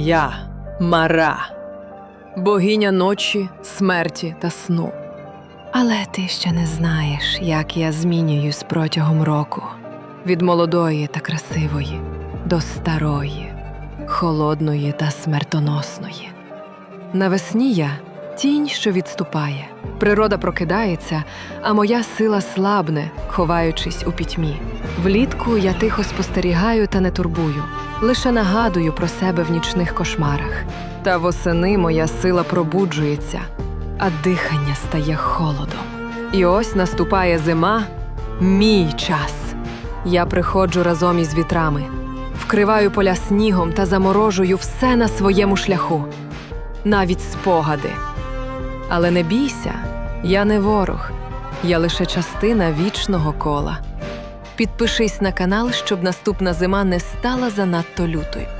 Я Мара, богиня ночі, смерті та сну. Але ти ще не знаєш, як я змінююсь протягом року від молодої та красивої до старої, холодної та смертоносної. Навесні я тінь, що відступає. Природа прокидається, а моя сила слабне, ховаючись у пітьмі. Влітку я тихо спостерігаю та не турбую, лише нагадую про себе в нічних кошмарах. Та восени моя сила пробуджується, а дихання стає холодом. І ось наступає зима, мій час. Я приходжу разом із вітрами, вкриваю поля снігом та заморожую все на своєму шляху, навіть спогади. Але не бійся, я не ворог, я лише частина вічного кола. Підпишись на канал, щоб наступна зима не стала занадто лютою.